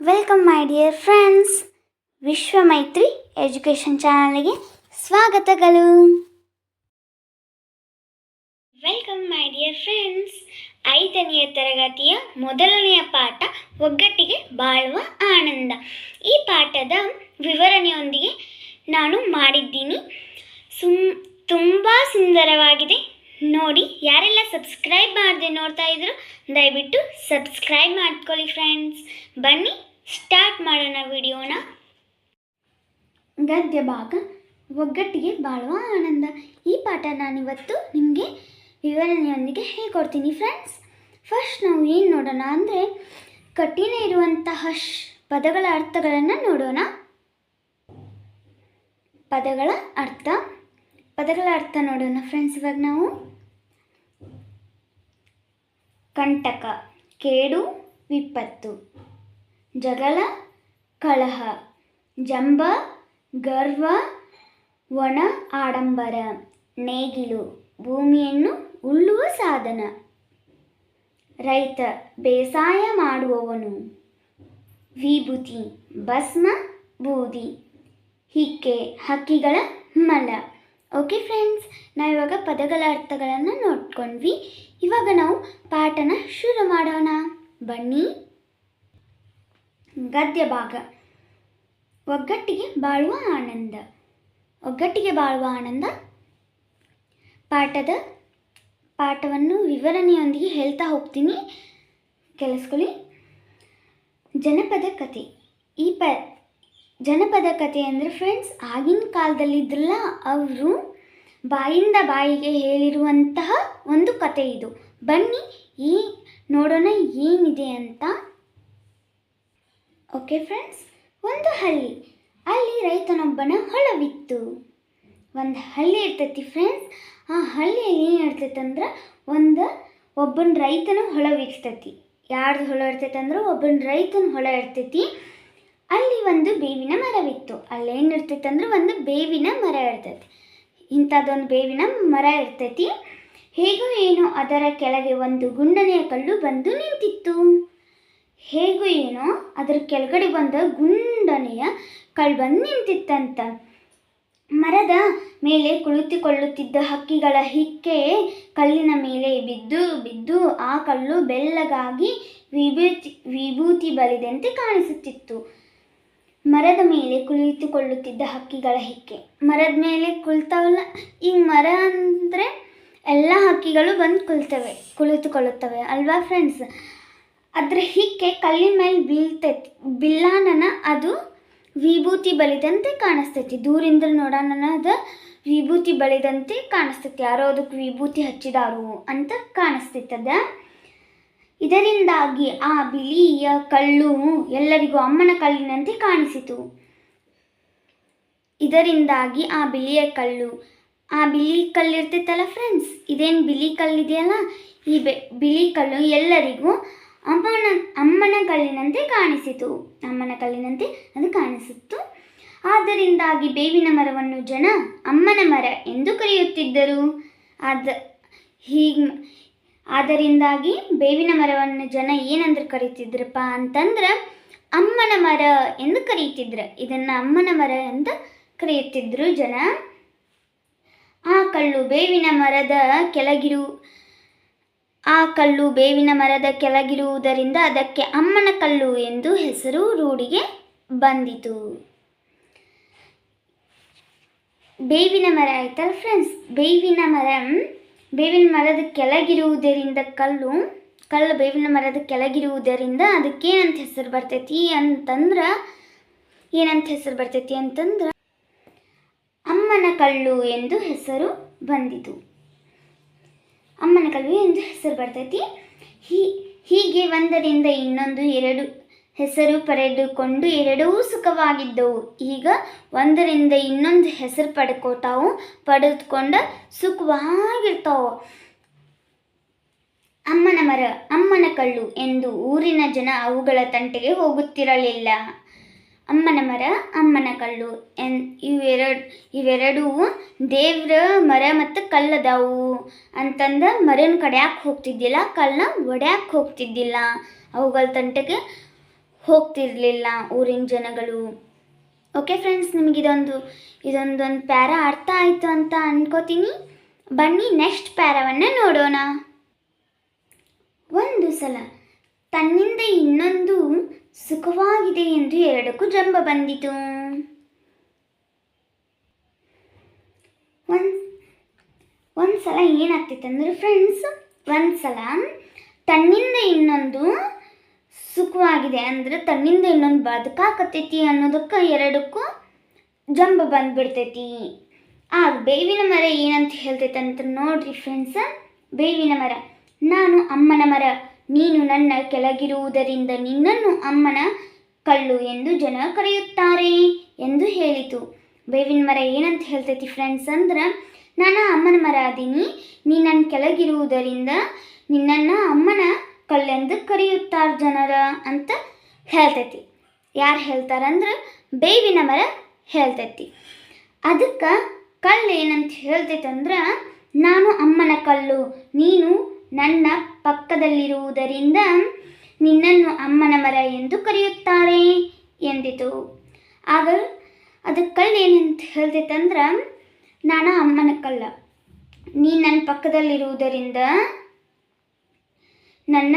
Welcome my dear friends ವಿಶ್ವ ಮೈತ್ರಿ education ಚಾನಲ್ಗೆ ಸ್ವಾಗತಗಳು ವೆಲ್ಕಮ್ ಮೈ ಡಿಯರ್ ಫ್ರೆಂಡ್ಸ್ ಐದನೆಯ ತರಗತಿಯ ಮೊದಲನೆಯ ಪಾಠ, ಒಗ್ಗಟ್ಟಿಗೆ ಬಾಳುವ ಆನಂದ. ಈ ಪಾಠದ ವಿವರಣೆಯೊಂದಿಗೆ ನಾನು ಮಾಡಿದ್ದೀನಿ. ಸುಮ್ ತುಂಬ ಸುಂದರವಾಗಿದೆ. ನೋಡಿ, ಯಾರೆಲ್ಲ ಸಬ್ಸ್ಕ್ರೈಬ್ ಮಾಡಿದೆ ನೋಡ್ತಾ ಇದ್ರು, ದಯವಿಟ್ಟು ಸಬ್ಸ್ಕ್ರೈಬ್ ಮಾಡ್ಕೊಳ್ಳಿ ಫ್ರೆಂಡ್ಸ್ ಬನ್ನಿ ಸ್ಟಾರ್ಟ್ ಮಾಡೋಣ ವಿಡಿಯೋನ. ಗದ್ಯ ಭಾಗ, ಒಗ್ಗಟ್ಟಿಗೆ ಬಾಳುವ ಆನಂದ. ಈ ಪಾಠ ನಾನಿವತ್ತು ನಿಮಗೆ ವಿವರಣೆಯೊಂದಿಗೆ ಹೇಳ್ಕೊಡ್ತೀನಿ ಫ್ರೆಂಡ್ಸ್ ಫಸ್ಟ್ ನಾವು ಏನು ನೋಡೋಣ ಅಂದರೆ, ಕಠಿಣ ಇರುವಂತಹ ಪದಗಳ ಅರ್ಥಗಳನ್ನು ನೋಡೋಣ. ಪದಗಳ ಅರ್ಥ. ಪದಗಳ ಅರ್ಥ ನೋಡೋಣ ಫ್ರೆಂಡ್ಸ್ ಇವಾಗ ನಾವು. ಕಂಟಕ, ಕೇಡು, ವಿಪತ್ತು, ಜಗಳ, ಕಳಹ, ಜಂಬ, ಗರ್ವ ಒಣ ಆಡಂಬರ, ನೇಗಿಲು, ಭೂಮಿಯನ್ನು ಉಳ್ಳುವ ಸಾಧನ. ರೈತ ಬೇಸಾಯ ಮಾಡುವವನು. ವಿಭೂತಿ, ಭಸ್ಮ, ಬೂದಿ, ಹಿಕ್ಕೆ, ಹಕ್ಕಿಗಳ ಮಲ. ಓಕೆ ಫ್ರೆಂಡ್ಸ್ ನಾವಿವಾಗ ಪದಗಳ ಅರ್ಥಗಳನ್ನು ನೋಡ್ಕೊಂಡ್ವಿ. ಇವಾಗ ನಾವು ಪಾಠನ ಶುರು ಮಾಡೋಣ. ಬನ್ನಿ. ಗದ್ಯ ಭಾಗ. ಒಗ್ಗಟ್ಟಿಗೆ ಬಾಳುವ ಆನಂದ. ಒಗ್ಗಟ್ಟಿಗೆ ಬಾಳುವ ಆನಂದ. ಪಾಠದ ಪಾಠವನ್ನು ವಿವರಣೆಯೊಂದಿಗೆ ಹೇಳ್ತಾ ಹೋಗ್ತೀನಿ. ಕೆಲಸ್ಕೊಳ್ಳಿ ಜನಪದ ಕತೆ. ಈ ಪ ಜನಪದ ಕತೆ ಅಂದರೆ ಫ್ರೆಂಡ್ಸ್ ಆಗಿನ ಕಾಲದಲ್ಲಿದ್ರಲ್ಲ ಅವರು ಬಾಯಿಂದ ಬಾಯಿಗೆ ಹೇಳಿರುವಂತಹ ಒಂದು ಕತೆ ಇದು. ಬನ್ನಿ, ಈ ನೋಡೋಣ ಏನಿದೆ ಅಂತ. ಓಕೆ ಫ್ರೆಂಡ್ಸ್ ಒಂದು ಹಳ್ಳಿ. ಅಲ್ಲಿ ರೈತನೊಬ್ಬನ ಹೊಳವಿತ್ತು. ಒಂದು ಹಳ್ಳಿ ಇರ್ತೈತಿ ಫ್ರೆಂಡ್ಸ್ ಆ ಹಳ್ಳಿಯಲ್ಲಿ ಏನು ಇರ್ತೈತಂದ್ರೆ ಒಂದು ಒಬ್ಬನ ರೈತನ ಹೊಲವಿರ್ತೈತಿ ಯಾರ್ದು ಹೊಳ ಇರ್ತೈತೆ ಅಂದ್ರೆ ಒಬ್ಬನ ರೈತನ ಹೊಳ ಇರ್ತೈತಿ. ಅಲ್ಲಿ ಒಂದು ಬೇವಿನ ಮರವಿತ್ತು. ಅಲ್ಲೇನು ಇರ್ತೈತೆ ಅಂದ್ರೆ ಒಂದು ಬೇವಿನ ಮರ ಇರ್ತೈತಿ. ಇಂಥದ್ದೊಂದು ಬೇವಿನ ಮರ ಇರ್ತೈತಿ. ಹೇಗೂ ಏನೋ ಅದರ ಕೆಳಗೆ ಒಂದು ಗುಂಡನೆಯ ಕಲ್ಲು ಬಂದು ನಿಂತಿತ್ತು. ಹೇಗೂ ಏನೋ ಅದರ ಕೆಳಗಡೆ ಬಂದ ಗುಂಡನೆಯ ಕಲ್ಲು ಬಂದು ನಿಂತಿತ್ತಂತ. ಮರದ ಮೇಲೆ ಕುಳಿತುಕೊಳ್ಳುತ್ತಿದ್ದ ಹಕ್ಕಿಗಳ ಹಿಕ್ಕೆ ಕಲ್ಲಿನ ಮೇಲೆ ಬಿದ್ದು ಬಿದ್ದು ಆ ಕಲ್ಲು ಬೆಲ್ಲಗಾಗಿ ವಿಭೂತಿ ವಿಭೂತಿ ಬಲಿದಂತೆ ಕಾಣಿಸುತ್ತಿತ್ತು. ಮರದ ಮೇಲೆ ಕುಳಿತುಕೊಳ್ಳುತ್ತಿದ್ದ ಹಕ್ಕಿಗಳ ಹಿಕ್ಕೆ. ಮರದ ಮೇಲೆ ಕುಳಿತಾವಲ್ಲ ಈಗ ಮರ ಅಂದರೆ ಎಲ್ಲ ಹಕ್ಕಿಗಳು ಬಂದು ಕುಳಿತವೆ, ಕುಳಿತುಕೊಳ್ಳುತ್ತವೆ. ಅಲ್ವಾ ಫ್ರೆಂಡ್ಸ್ ಅದರ ಹಿಕ್ಕೆ ಕಲ್ಲಿನ ಮೇಲೆ ಬೀಳ್ತೈತಿ, ಬಿಲ್ಲಾನನ ಅದು ವಿಭೂತಿ ಬಳಿದಂತೆ ಕಾಣಿಸ್ತೈತಿ. ದೂರಿಂದ ನೋಡೋಣ ಅದು ವಿಭೂತಿ ಬಳಿದಂತೆ ಕಾಣಿಸ್ತೈತಿ. ಯಾರೋ ಅದಕ್ಕೆ ವಿಭೂತಿ ಹಚ್ಚಿದಾರು ಅಂತ ಕಾಣಿಸ್ತೈತದ? ಇದರಿಂದಾಗಿ ಆ ಬಿಳಿಯ ಕಲ್ಲು ಎಲ್ಲರಿಗೂ ಅಮ್ಮನ ಕಲ್ಲಿನಂತೆ ಕಾಣಿಸಿತು. ಇದರಿಂದಾಗಿ ಆ ಬಿಳಿಯ ಕಲ್ಲು, ಆ ಬಿಳಿ ಕಲ್ಲು ಇರ್ತೈತಲ್ಲ ಫ್ರೆಂಡ್ಸ್ ಇದೇನು ಬಿಳಿ ಕಲ್ಲಿದೆಯಲ್ಲ? ಈ ಬಿಳಿ ಕಲ್ಲು ಎಲ್ಲರಿಗೂ ಅಮ್ಮನ ಅಮ್ಮನ ಕಲ್ಲಿನಂತೆ ಕಾಣಿಸಿತು. ಅಮ್ಮನ ಕಲ್ಲಿನಂತೆ ಅದು ಕಾಣಿಸಿತ್ತು. ಆದ್ದರಿಂದಾಗಿ ಬೇವಿನ ಮರವನ್ನು ಜನ ಅಮ್ಮನ ಮರ ಎಂದು ಕರೆಯುತ್ತಿದ್ದರು. ಅದ ಹೀಗೆ ಆದ್ದರಿಂದಾಗಿ ಬೇವಿನ ಮರವನ್ನು ಜನ ಏನಂದ್ರೆ ಕರೀತಿದ್ರಪ್ಪ ಅಂತಂದ್ರೆ ಅಮ್ಮನ ಮರ ಎಂದು ಕರೀತಿದ್ರು. ಇದನ್ನು ಅಮ್ಮನ ಮರ ಅಂತ ಕರೆಯುತ್ತಿದ್ದರು ಜನ. ಆ ಕಲ್ಲು ಬೇವಿನ ಮರದ ಕೆಳಗಿರು, ಆ ಕಲ್ಲು ಬೇವಿನ ಮರದ ಕೆಳಗಿರುವುದರಿಂದ ಅದಕ್ಕೆ ಅಮ್ಮನ ಕಲ್ಲು ಎಂದು ಹೆಸರು ರೂಢಿಗೆ ಬಂದಿತು. ಬೇವಿನ ಮರ ಆಯ್ತಲ್ಲ ಫ್ರೆಂಡ್ಸ್ ಬೇವಿನ ಮರ ಬೇವಿನ ಮರದ ಕೆಳಗಿರುವುದರಿಂದ ಕಲ್ಲು ಕಲ್ಲು ಬೇವಿನ ಮರದ ಕೆಳಗಿರುವುದರಿಂದ ಅದಕ್ಕೆ ಏನಂತ ಹೆಸರು ಬರ್ತೈತಿ ಅಂತಂದ್ರೆ, ಏನಂತ ಹೆಸರು ಬರ್ತೈತಿ ಅಂತಂದ್ರೆ ಅಮ್ಮನ ಕಲ್ಲು ಎಂದು ಹೆಸರು ಬಂದಿತು. ಅಮ್ಮನ ಕಲ್ಲು ಎಂದು ಹೆಸರು ಬರ್ತೈತಿ. ಹೀ, ಹೀಗೆ ಒಂದರಿಂದ ಇನ್ನೊಂದು ಎರಡು ಹೆಸರು ಪಡೆದುಕೊಂಡು ಎರಡೂ ಸುಖವಾಗಿದ್ದವು. ಈಗ ಒಂದರಿಂದ ಇನ್ನೊಂದು ಹೆಸರು ಪಡ್ಕೋತಾವು, ಪಡೆದುಕೊಂಡ ಸುಖವಾಗಿರ್ತಾವು. ಅಮ್ಮನ ಮರ, ಅಮ್ಮನ ಕಳ್ಳು ಎಂದು ಊರಿನ ಜನ ಅವುಗಳ ತಂಟೆಗೆ ಹೋಗುತ್ತಿರಲಿಲ್ಲ. ಅಮ್ಮನ ಮರ, ಅಮ್ಮನ ಕಲ್ಲು ಎನ್, ಇವೆರಡು, ಇವೆರಡೂ ದೇವ್ರ ಮರ ಮತ್ತು ಕಲ್ಲದವು. ಅಂತಂದ ಮರನ ಕಡ್ಯಾಕೆ ಹೋಗ್ತಿದ್ದಿಲ್ಲ ಕಲ್ಲನ್ನ ಒಡ್ಯಾಕೆ ಹೋಗ್ತಿದ್ದಿಲ್ಲ. ಅವುಗಳ ತಂಟೆಗೆ ಹೋಗ್ತಿರ್ಲಿಲ್ಲ ಊರಿನ ಜನಗಳು. ಓಕೆ ಫ್ರೆಂಡ್ಸ್ ನಿಮ್ಗೆ ಇದೊಂದು, ಇದೊಂದೊಂದು ಪ್ಯಾರ ಅರ್ಥ ಆಯಿತು ಅಂತ ಅನ್ಕೋತೀನಿ. ಬನ್ನಿ ನೆಕ್ಸ್ಟ್ ಪ್ಯಾರವನ್ನು ನೋಡೋಣ. ಒಂದು ಸಲ ತನ್ನಿಂದ ಇನ್ನೊಂದು ಸುಖವಾಗಿದೆ ಎಂದು ಎರಡಕ್ಕೂ ಜಂಬ ಬಂದಿತು. ಒಂದು ಒಂದು ಸಲ ಏನಾಗ್ತಿತ್ತು ಫ್ರೆಂಡ್ಸ್ ಒಂದು ಸಲ ತನ್ನಿಂದ ಇನ್ನೊಂದು ಸುಖವಾಗಿದೆ ಅಂದರೆ ತನ್ನಿಂದ ಇನ್ನೊಂದು ಬದುಕಾಕತ್ತೈತಿ ಅನ್ನೋದಕ್ಕೆ ಎರಡಕ್ಕೂ ಜಂಬ ಬಂದ್ಬಿಡ್ತೈತಿ. ಆಗ ಬೇವಿನ ಮರ ಏನಂತ ಹೇಳ್ತೈತೆ ಅಂತ ನೋಡ್ರಿ ಫ್ರೆಂಡ್ಸ ಬೇವಿನ ಮರ. ನಾನು ಅಮ್ಮನ ಮರ, ನೀನು ನನ್ನ ಕೆಳಗಿರುವುದರಿಂದ ನಿನ್ನನ್ನು ಅಮ್ಮನ ಕಳ್ಳು ಎಂದು ಜನ ಕರೆಯುತ್ತಾರೆ ಎಂದು ಹೇಳಿತು. ಬೇವಿನ ಮರ ಏನಂತ ಹೇಳ್ತೈತಿ ಫ್ರೆಂಡ್ಸ್ ಅಂದ್ರೆ, ನಾನು ಅಮ್ಮನ ಮರ ಅದೀನಿ ನೀ ನನ್ನ ಕೆಳಗಿರುವುದರಿಂದ ನಿನ್ನನ್ನು ಅಮ್ಮನ ಕಲ್ಲೆಂದು ಕರೆಯುತ್ತಾರೆ ಜನರ ಅಂತ ಹೇಳ್ತೈತಿ. ಯಾರು ಹೇಳ್ತಾರಂದ್ರೆ ಬೇವಿನ ಮರ ಹೇಳ್ತೈತಿ. ಅದಕ್ಕೆ ಕಲ್ಲು ಏನಂತ ಹೇಳ್ತೈತೆ ಅಂದ್ರೆ ನಾನು ಅಮ್ಮನ ಕಲ್ಲು, ನೀನು ನನ್ನ ಪಕ್ಕದಲ್ಲಿರುವುದರಿಂದ ನಿನ್ನನ್ನು ಅಮ್ಮನ ಮರ ಎಂದು ಕರೆಯುತ್ತಾರೆ ಎಂದಿತು. ಆಗ ಅದಕ್ಕೆ ಕಲ್ಲು ಏನಂತ ಹೇಳ್ತೈತೆ ಅಂದ್ರೆ ನಾನು ಅಮ್ಮನ ಕಲ್ಲ ನೀ ನನ್ನ ಪಕ್ಕದಲ್ಲಿರುವುದರಿಂದ ನನ್ನ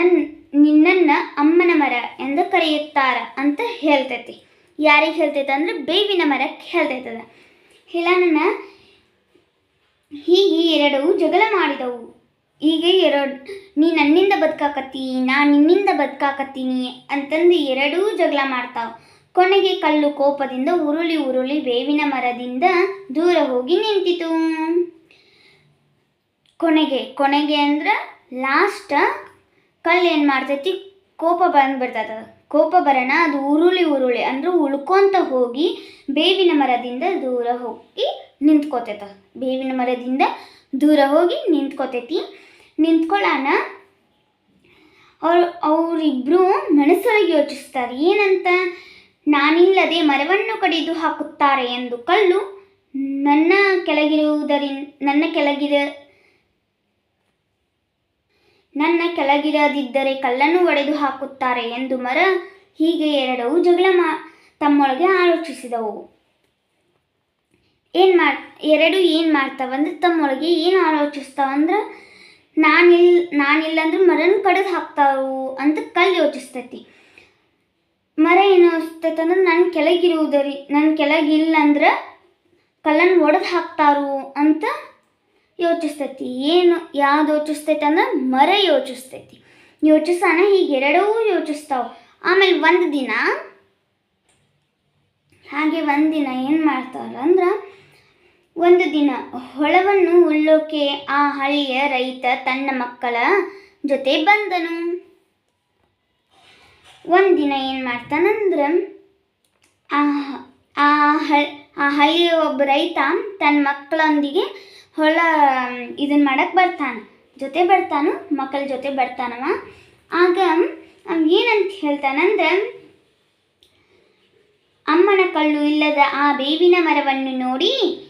ನಿನ್ನನ್ನ ಅಮ್ಮನ ಮರ ಎಂದು ಕರೆಯುತ್ತಾರ ಅಂತ ಹೇಳ್ತೈತಿ. ಯಾರಿಗೆ ಹೇಳ್ತೈತೆ ಅಂದ್ರೆ ಬೇವಿನ ಮರಕ್ಕೆ ಹೇಳ್ತೈತದ. ಹೇಳಣ್ಣ ಹೀಗೆ ಎರಡು ಜಗಳ ಮಾಡಿದವು. ಹೀಗೆ ಎರಡು, ನೀ ನನ್ನಿಂದ ಬದುಕಾಕತ್ತಿ, ನಾ ನಿನ್ನಿಂದ ಬದುಕಾಕತ್ತೀನಿ ಅಂತಂದು ಎರಡೂ ಜಗಳ ಮಾಡ್ತಾವ. ಕೊನೆಗೆ ಕಲ್ಲು ಕೋಪದಿಂದ ಉರುಳಿ ಉರುಳಿ ಬೇವಿನ ಮರದಿಂದ ದೂರ ಹೋಗಿ ನಿಂತಿತು. ಕೊನೆಗೆ ಕೊನೆಗೆ ಅಂದ್ರೆ ಲಾಸ್ಟ್ ಕಲ್ಲು ಏನು ಮಾಡ್ತೈತಿ? ಕೋಪ ಬಂದ್ಬಿಡ್ತದ ಕೋಪ ಬರೋಣ, ಅದು ಉರುಳಿ ಉರುಳಿ, ಅಂದ್ರೆ ಉಳ್ಕೊತ ಹೋಗಿ ಬೇವಿನ ಮರದಿಂದ ದೂರ ಹೋಗಿ ನಿಂತ್ಕೋತೈತ ಬೇವಿನ ಮರದಿಂದ ದೂರ ಹೋಗಿ ನಿಂತ್ಕೋತೈತಿ. ನಿಂತ್ಕೊಳ್ಳೋಣ ಅವ್ರು ಅವರಿಬ್ಬರು ಮನಸ್ಸೊಳಗೆ ಯೋಚಿಸ್ತಾರೆ, ಏನಂತ? ನಾನಿಲ್ಲದೆ ಮರವನ್ನು ಕಡಿದು ಹಾಕುತ್ತಾರೆ ಎಂದು. ಕಲ್ಲು ನನ್ನ ಕೆಳಗಿರುವುದರಿಂದ ನನ್ನ ಕೆಳಗಿರ ನನ್ನ ಕೆಳಗಿಡದಿದ್ದರೆ ಕಲ್ಲನ್ನು ಒಡೆದು ಹಾಕುತ್ತಾರೆ ಎಂದು ಮರ, ಹೀಗೆ ಎರಡವು ಜಗಳ ಮಾ, ತಮ್ಮೊಳಗೆ ಆಲೋಚಿಸಿದವು. ಏನು ಮಾಡ್ ಎರಡು ಏನು ಮಾಡ್ತಾವಂದ್ರೆ ತಮ್ಮೊಳಗೆ ಏನು ಆಲೋಚಿಸ್ತಾವಂದ್ರೆ, ನಾನಿಲ್, ನಾನಿಲ್ಲಂದ್ರೆ ಮರನ ಕಡದು ಹಾಕ್ತಾವು ಅಂತ ಕಲ್ಲು ಯೋಚಿಸ್ತೈತಿ. ಮರ ಏನು ಅಂದ್ರೆ ನನ್ನ ಕೆಳಗಿರುವುದರಿ ನನ್ನ ಕೆಳಗಿಲ್ಲಂದ್ರೆ ಕಲ್ಲನ್ನು ಒಡೆದು ಹಾಕ್ತಾರು ಅಂತ ಯೋಚಿಸ್ತೈತಿ, ಏನು, ಯಾವ್ದು ಯೋಚಿಸ್ತೈತೆ ಅಂದ್ರೆ ಮರ ಯೋಚಿಸ್ತೈತಿ. ಯೋಚಿಸೋಣ ಹೀಗೆ ಎರಡೂ ಯೋಚಿಸ್ತಾವ. ಆಮೇಲೆ ಒಂದು ದಿನ, ಹಾಗೆ ಒಂದು ದಿನ ಏನು ಮಾಡ್ತಾರ ಅಂದ್ರೆ, ಒಂದು ದಿನ ಹೊಳವನ್ನು ಉಳ್ಳೋಕೆ ಆ ಹಳ್ಳಿಯ ರೈತ ತನ್ನ ಮಕ್ಕಳ ಜೊತೆ ಬಂದನು. ಒಂದಿನ ಏನು ಮಾಡ್ತಾನಂದ್ರೆ ಆ ಆ ಹಳ್ ಆ ಹಳ್ಳಿಯ ಒಬ್ಬ ರೈತ ತನ್ನ ಮಕ್ಕಳೊಂದಿಗೆ ಹೊಳ ಇದನ್ನ ಮಾಡಕ್ಕೆ ಬರ್ತಾನೆ. ಜೊತೆ ಬರ್ತಾನು, ಮಕ್ಕಳ ಜೊತೆ ಬರ್ತಾನವ. ಆಗ ಏನಂತ ಹೇಳ್ತಾನಂದ್ರೆ, ಅಮ್ಮನ ಕಲ್ಲು ಇಲ್ಲದ ಆ ಬೇವಿನ ಮರವನ್ನು ನೋಡಿ,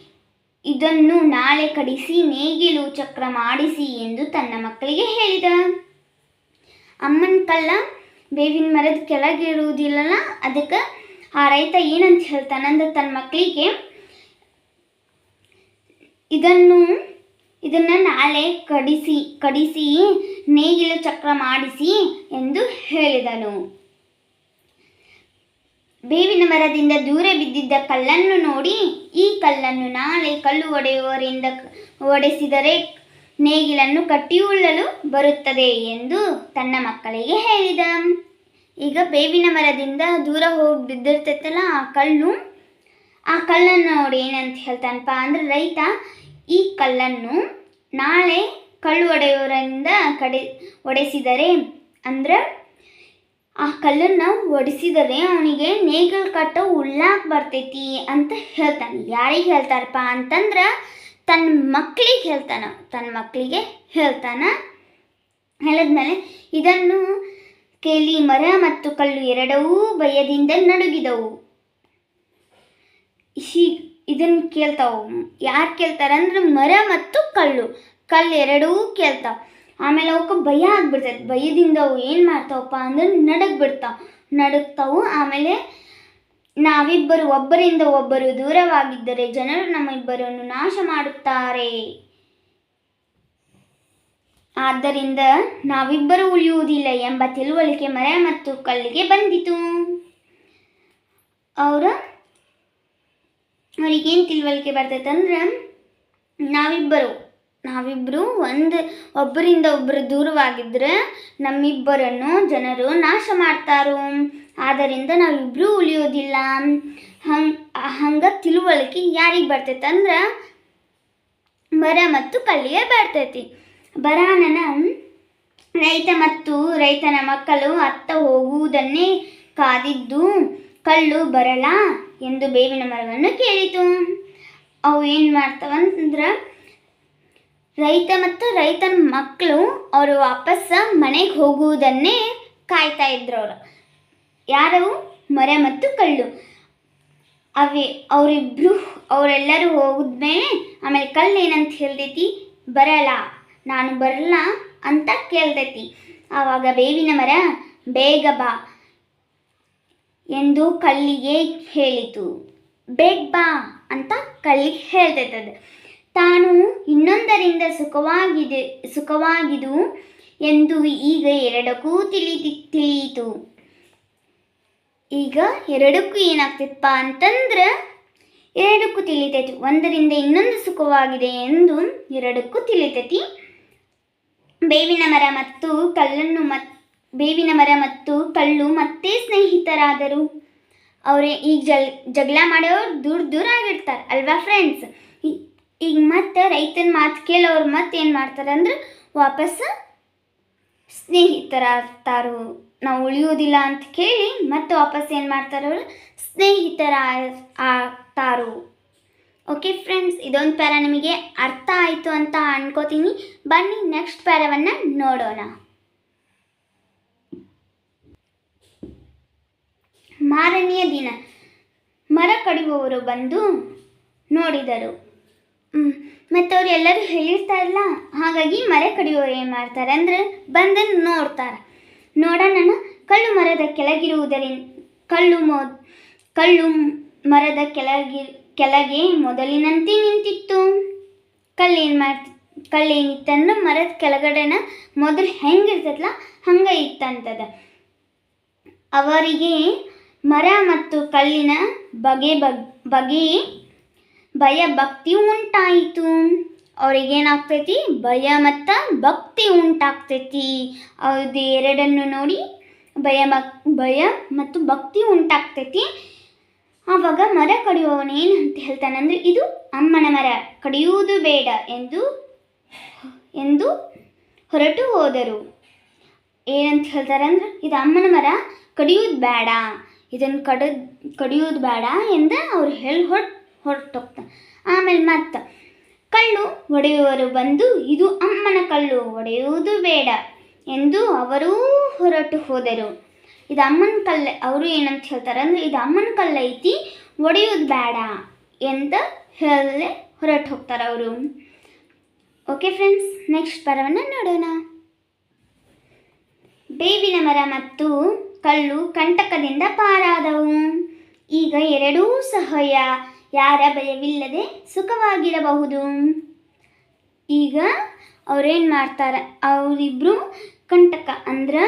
ಇದನ್ನು ನಾಳೆ ಕಡಿಸಿ, ನೇಗಿಲು ಚಕ್ರ ಮಾಡಿಸಿ ಎಂದು ತನ್ನ ಮಕ್ಕಳಿಗೆ ಹೇಳಿದ. ಅಮ್ಮನ ಕಳ್ಳ ಬೇವಿನ ಮರದ ಕೆಳಗಿರುವುದಿಲ್ಲಲ್ಲ, ಅದಕ್ಕೆ ಆ ರೈತ ಏನಂತ ಹೇಳ್ತಾನಂದ್ರೆ, ತನ್ನ ಮಕ್ಕಳಿಗೆ ಇದನ್ನು ಇದನ್ನು ನಾಳೆ ಕಡಿಸಿ ಕಡಿಸಿ, ನೇಗಿಲು ಚಕ್ರ ಮಾಡಿಸಿ ಎಂದು ಹೇಳಿದನು. ಬೇವಿನ ಮರದಿಂದ ದೂರ ಬಿದ್ದಿದ್ದ ಕಲ್ಲನ್ನು ನೋಡಿ, ಈ ಕಲ್ಲನ್ನು ನಾಳೆ ಕಲ್ಲು ಒಡೆಯುವವರಿಂದ ಒಡೆಸಿದರೆ ನೇಗಿಲನ್ನು ಕಟ್ಟಿಯುಳ್ಳಲು ಬರುತ್ತದೆ ಎಂದು ತನ್ನ ಮಕ್ಕಳಿಗೆ ಹೇಳಿದ. ಈಗ ಬೇವಿನ ಮರದಿಂದ ದೂರ ಹೋಗಿ ಬಿದ್ದಿರ್ತೈತಲ್ಲ ಆ ಕಲ್ಲು? ಆ ಕಲ್ಲನ್ನು ನೋಡಿ ಏನಂತ ಹೇಳ್ತಾನಪ್ಪ ಅಂದ್ರೆ, ರೈತ, ಈ ಕಲ್ಲನ್ನು ನಾಳೆ ಕಳ್ಳು ಒಡೆಯೋರಿಂದ ಕಡೆ, ಒಡೆಸಿದರೆ ಅಂದ್ರೆ, ಆ ಕಲ್ಲನ್ನು ಒಡಿಸಿದರೆ ಅವನಿಗೆ ನೇಗಿಲು ಕಟ್ಟ ಉಳ್ಳಾಕ್ ಬರ್ತೈತಿ ಅಂತ ಹೇಳ್ತಾನೆ. ಯಾರಿಗೆ ಹೇಳ್ತಾರಪ್ಪ ಅಂತಂದ್ರೆ, ತನ್ನ ಮಕ್ಕಳಿಗೆ ಹೇಳ್ತಾನ, ತನ್ನ ಮಕ್ಕಳಿಗೆ ಹೇಳ್ತಾನ. ಹೇಳಿದ್ಮೇಲೆ, ಇದನ್ನು ಕೇಳಿ ಮರ ಮತ್ತು ಕಲ್ಲು ಎರಡವೂ ಭಯದಿಂದ ನಡುಗಿದವು. ಹೀ ಇದನ್ನು ಕೇಳ್ತಾವು. ಯಾರು ಕೇಳ್ತಾರಂದ್ರೆ ಮರ ಮತ್ತು ಕಲ್ಲು. ಕಲ್ಲು ಎರಡೂ ಕೇಳ್ತಾವೆ. ಆಮೇಲೆ ಅವಕ್ಕೆ ಭಯ ಆಗ್ಬಿಡ್ತೈತೆ. ಭಯದಿಂದ ಅವು ಏನು ಮಾಡ್ತಾವಪ್ಪ ಅಂದ್ರೆ ನಡಗ್ ಬಿಡ್ತಾವ ನಡುಕ್ತಾವು ಆಮೇಲೆ ನಾವಿಬ್ಬರು ಒಬ್ಬರಿಂದ ಒಬ್ಬರು ದೂರವಾಗಿದ್ದರೆ ಜನರು ನಮ್ಮಿಬ್ಬರನ್ನು ನಾಶ ಮಾಡುತ್ತಾರೆ. ಆದ್ದರಿಂದ ನಾವಿಬ್ಬರು ಉಳಿಯುವುದಿಲ್ಲ ಎಂಬ ತಿಳುವಳಿಕೆ ಮರ ಮತ್ತು ಕಲ್ಲಿಗೆ ಬಂದಿತು. ಅವರ ಅವ್ರಿಗೇನು ತಿಳುವಳಿಕೆ ಬರ್ತೈತೆ ಅಂದ್ರೆ ನಾವಿಬ್ಬರು. ನಾವಿಬ್ಬರು ಒಂದು ಒಬ್ಬರಿಂದ ಒಬ್ಬರು ದೂರವಾಗಿದ್ದರೆ ನಮ್ಮಿಬ್ಬರನ್ನು ಜನರು ನಾಶ ಮಾಡ್ತಾರೋ. ಆದ್ದರಿಂದ ನಾವಿಬ್ಬರೂ ಉಳಿಯೋದಿಲ್ಲ. ಹಂಗೆ ಹಂಗೆ ತಿಳುವಳಿಕೆ ಯಾರಿಗೆ ಬರ್ತೈತೆ ಅಂದ್ರೆ ಬರ ಮತ್ತು ಕಲ್ಲಿಗೆ ಬರ್ತೈತಿ. ಬರಾನನ ರೈತ ಮತ್ತು ರೈತನ ಮಕ್ಕಳು ಅತ್ತ ಹೋಗುವುದನ್ನೇ ಕಾದಿದ್ದು ಕಳ್ಳು ಬರಲ್ಲ. ಎಂದು ಬೇವಿನ ಮರವನ್ನು ಕೇಳಿತು. ಅವು ಏನು ಮಾಡ್ತಾವಂದ್ರೆ ರೈತ ಮತ್ತು ರೈತನ ಮಕ್ಕಳು ಅವರು ವಾಪಸ್ ಮನೆಗೆ ಹೋಗುವುದನ್ನೇ ಕಾಯ್ತಾ ಇದ್ರು ಅವರು. ಯಾರು? ಮರ ಮತ್ತು ಕಳ್ಳು ಅವೇ, ಅವರಿಬ್ರು, ಅವರೆಲ್ಲರೂ ಹೋಗಿದ್ಮೇಲೆ ಆಮೇಲೆ ಕಲ್ಲು ಏನಂತ ಹೇಳ್ತೈತಿ? ಬರಲ್ಲ, ನಾನು ಬರಲ್ಲ ಅಂತ ಕೇಳ್ತೈತಿ. ಆವಾಗ ಬೇವಿನ ಮರ, ಬೇಗ ಬಾ ಎಂದು ಕಲ್ಲಿಗೆ ಹೇಳಿತು. ಬೇಗ ಬಾ ಅಂತ ಕಲ್ಲಿಗೆ ಹೇಳ್ತೈತದ. ತಾನು ಇನ್ನೊಂದರಿಂದ ಸುಖವಾಗಿದೆ, ಸುಖವಾಗಿದು ಎಂದು ಈಗ ಎರಡಕ್ಕೂ ತಿಳಿ ತಿಳಿಯಿತು. ಈಗ ಎರಡಕ್ಕೂ ಏನಾಗ್ತಿತ್ತಪ್ಪ ಅಂತಂದ್ರೆ, ಎರಡಕ್ಕೂ ತಿಳಿತೈತಿ. ಒಂದರಿಂದ ಇನ್ನೊಂದು ಸುಖವಾಗಿದೆ ಎಂದು ಎರಡಕ್ಕೂ ತಿಳಿತೈತಿ. ಬೇವಿನ ಮರ ಮತ್ತು ಕಲ್ಲನ್ನು ಮತ್ ಬೇವಿನ ಮರ ಮತ್ತು ಕಳ್ಳು ಮತ್ತೆ ಸ್ನೇಹಿತರಾದರು. ಅವರೇ ಈಗ ಜಲ್, ಜಗಳ ಮಾಡೋರು ದೂರ ದೂರ ಆಗಿರ್ತಾರೆ ಅಲ್ವಾ ಫ್ರೆಂಡ್ಸ್ ಈಗ ಮತ್ತೆ ರೈತನ ಮಾತು ಕೇಳೋರು ಮತ್ತೆ ಏನು ಮಾಡ್ತಾರೆ ಅಂದ್ರೆ ವಾಪಸ್ ಸ್ನೇಹಿತರಾಗ್ತಾರು. ನಾವು ಉಳಿಯೋದಿಲ್ಲ ಅಂತ ಕೇಳಿ ಮತ್ತೆ ವಾಪಸ್ ಏನು ಮಾಡ್ತಾರೆ ಅವರು? ಸ್ನೇಹಿತರ ಆಗ್ತಾರು ಓಕೆ ಫ್ರೆಂಡ್ಸ್ ಇದೊಂದು ಪ್ಯಾರ ನಿಮಗೆ ಅರ್ಥ ಆಯಿತು ಅಂತ ಅನ್ಕೋತೀನಿ. ಬನ್ನಿ ನೆಕ್ಸ್ಟ್ ಪ್ಯಾರವನ್ನು ನೋಡೋಣ. ಮಾರನೆಯ ದಿನ. ಮರ ಕಡಿಯುವವರು ಬಂದು ನೋಡಿದರು. ಮತ್ತು ಅವ್ರು ಎಲ್ಲರೂ ಹೇಳಿರ್ತಾರಲ್ಲ ಹಾಗಾಗಿ ಮರ ಕಡಿಯೋರು ಏನು ಮಾಡ್ತಾರೆ ಅಂದರೆ ಬಂದು ನೋಡ್ತಾರೆ. ನೋಡೋಣ ಕಲ್ಲು ಮರದ ಕೆಳಗಿರುವುದರಿಂದ, ಕಲ್ಲು ಮೊ, ಕಲ್ಲು ಮರದ ಕೆಳಗಿ, ಕೆಳಗೆ ಮೊದಲಿನಂತೆ ನಿಂತಿತ್ತು. ಕಲ್ಲು ಏನು ಮಾಡ್ತಿ ಕಲ್ಲೇನಿತ್ತಂದ್ರೆ ಮರದ ಕೆಳಗಡೆನ ಮೊದಲು ಹೆಂಗಿರ್ತೈತಲ್ಲ ಹಂಗೆ ಇತ್ತಂತದ. ಅವರಿಗೆ ಮರ ಮತ್ತು ಕಲ್ಲಿನ ಬಗೆ ಬಗ್ ಭಯ ಭಕ್ತಿ ಉಂಟಾಯಿತು. ಅವ್ರಿಗೇನಾಗ್ತೈತಿ ಭಯ ಮತ್ತು ಭಕ್ತಿ ಉಂಟಾಗ್ತೈತಿ. ಅದು ಎರಡನ್ನು ನೋಡಿ ಭಯ ಭಕ್ ಭಯ ಮತ್ತು ಭಕ್ತಿ ಉಂಟಾಗ್ತೈತಿ. ಆವಾಗ ಮರ ಕಡಿಯುವವನು ಅಂತ ಹೇಳ್ತಾನಂದ್ರೆ ಇದು ಅಮ್ಮನ ಮರ, ಕಡಿಯುವುದು ಬೇಡ ಎಂದು ಎಂದು ಹೊರಟು ಹೋದರು. ಏನಂತ ಹೇಳ್ತಾರೆ ಅಂದ್ರೆ, ಇದು ಅಮ್ಮನ ಮರ ಕಡಿಯೋದು ಬೇಡ. ಇದನ್ನು ಕಡ ಕಡಿಯೋದು ಬೇಡ ಎಂದು ಅವ್ರು ಹೇಳಿ ಹೊರಟು ಹೊರಟೋಗ್ತಾನೆ ಆಮೇಲೆ ಮತ್ತೆ, ಕಳ್ಳು ಒಡೆಯುವರು ಬಂದು ಇದು ಅಮ್ಮನ ಕಲ್ಲು ಒಡೆಯುವುದು ಬೇಡ ಎಂದು ಅವರೂ ಹೊರಟು ಹೋದರು. ಇದು ಅಮ್ಮನ ಕಲ್ಲು ಅವರು ಏನಂತ ಹೇಳ್ತಾರೆ ಅಂದರೆ ಇದು ಅಮ್ಮನ ಕಲ್ಲು ಐತಿ, ಒಡೆಯೋದು ಬೇಡ ಅಂತ ಹೇಳಲೆ ಹೊರಟು ಹೋಗ್ತಾರೆ ಅವರು. ಓಕೆ ಫ್ರೆಂಡ್ಸ್, ನೆಕ್ಸ್ಟ್ ಪರವನ್ನು ನೋಡೋಣ. ಬೇವಿನ ಮರ ಮತ್ತು ಕಲ್ಲು ಕಂಟಕದಿಂದ ಪಾರಾದವು. ಈಗ ಎರಡೂ ಸಹಯ, ಯಾರ ಭಯವಿಲ್ಲದೆ ಸುಖವಾಗಿರಬಹುದು. ಈಗ ಅವ್ರೇನು ಮಾಡ್ತಾರೆ? ಅವರಿಬ್ಬರು ಕಂಟಕ ಅಂದ್ರೆ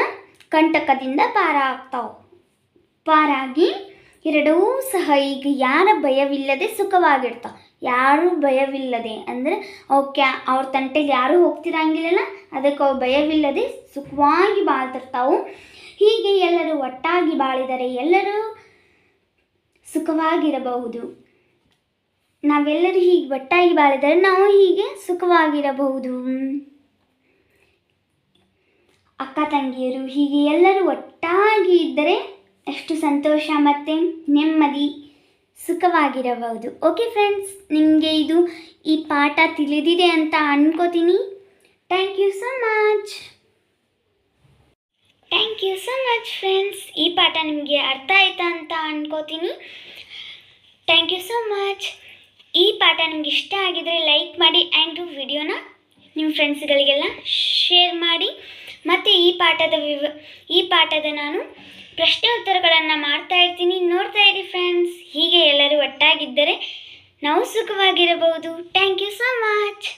ಕಂಟಕದಿಂದ ಪಾರ ಆಗ್ತಾವೆ ಪಾರಾಗಿ ಎರಡೂ ಸಹ ಈಗ ಯಾರ ಭಯವಿಲ್ಲದೆ ಸುಖವಾಗಿರ್ತಾವೆ. ಯಾರು ಭಯವಿಲ್ಲದೆ ಅಂದರೆ ಅವಕ್ಕೆ ಅವ್ರ ತಂಟೆಗೆ ಯಾರೂ ಹೋಗ್ತಿರಂಗಿಲ್ಲಲ್ಲ ಅದಕ್ಕೆ ಅವು ಭಯವಿಲ್ಲದೆ ಸುಖವಾಗಿ ಬಾಳ್ತಿರ್ತಾವು. ಹೀಗೆ ಎಲ್ಲರೂ ಒಟ್ಟಾಗಿ ಬಾಳಿದರೆ ಎಲ್ಲರೂ ಸುಖವಾಗಿರಬಹುದು. ನಾವೆಲ್ಲರೂ ಹೀಗೆ ಒಟ್ಟಾಗಿ ಬಾಳಿದರೆ ನಾವು ಹೀಗೆ ಸುಖವಾಗಿರಬಹುದು. ಅಕ್ಕ ತಂಗಿಯರು ಹೀಗೆ ಎಲ್ಲರೂ ಒಟ್ಟಾಗಿ ಇದ್ದರೆ ಎಷ್ಟು ಸಂತೋಷ ಮತ್ತು ನೆಮ್ಮದಿ ಸುಖವಾಗಿರಬಹುದು. ಓಕೆ ಫ್ರೆಂಡ್ಸ್ ನಿಮಗೆ ಇದು ಈ ಪಾಠ ತಿಳಿದಿದೆ ಅಂತ ಅನ್ಕೋತೀನಿ. Thank you so much thank you so much friends ಈ ಪಾಠ ನಿಮಗೆ ಅರ್ಥ ಆಯ್ತಾ ಅಂತ ಅನ್ಕೋತೀನಿ. ಥ್ಯಾಂಕ್ ಯು ಸೊ ಮಚ್ ಈ ಪಾಠ ನಿಮ್ಗೆ ಇಷ್ಟ ಆಗಿದರೆ ಲೈಕ್ ಮಾಡಿ ಆ್ಯಂಡ್ ವಿಡಿಯೋನ ನಿಮ್ಮ ಫ್ರೆಂಡ್ಸ್ಗಳಿಗೆಲ್ಲ ಶೇರ್ ಮಾಡಿ. ಮತ್ತು ಈ ಪಾಠದ ವಿವ, ಈ ಪಾಠದ ನಾನು ಪ್ರಶ್ನೆ ಉತ್ತರಗಳನ್ನು ಮಾಡ್ತಾ ಇರ್ತೀನಿ. ನೋಡ್ತಾ ಇರಿ ಫ್ರೆಂಡ್ಸ್ ಹೀಗೆ ಎಲ್ಲರೂ ಒಟ್ಟಾಗಿದ್ದರೆ ನಾವು ಸುಖವಾಗಿರಬಹುದು. Thank you so much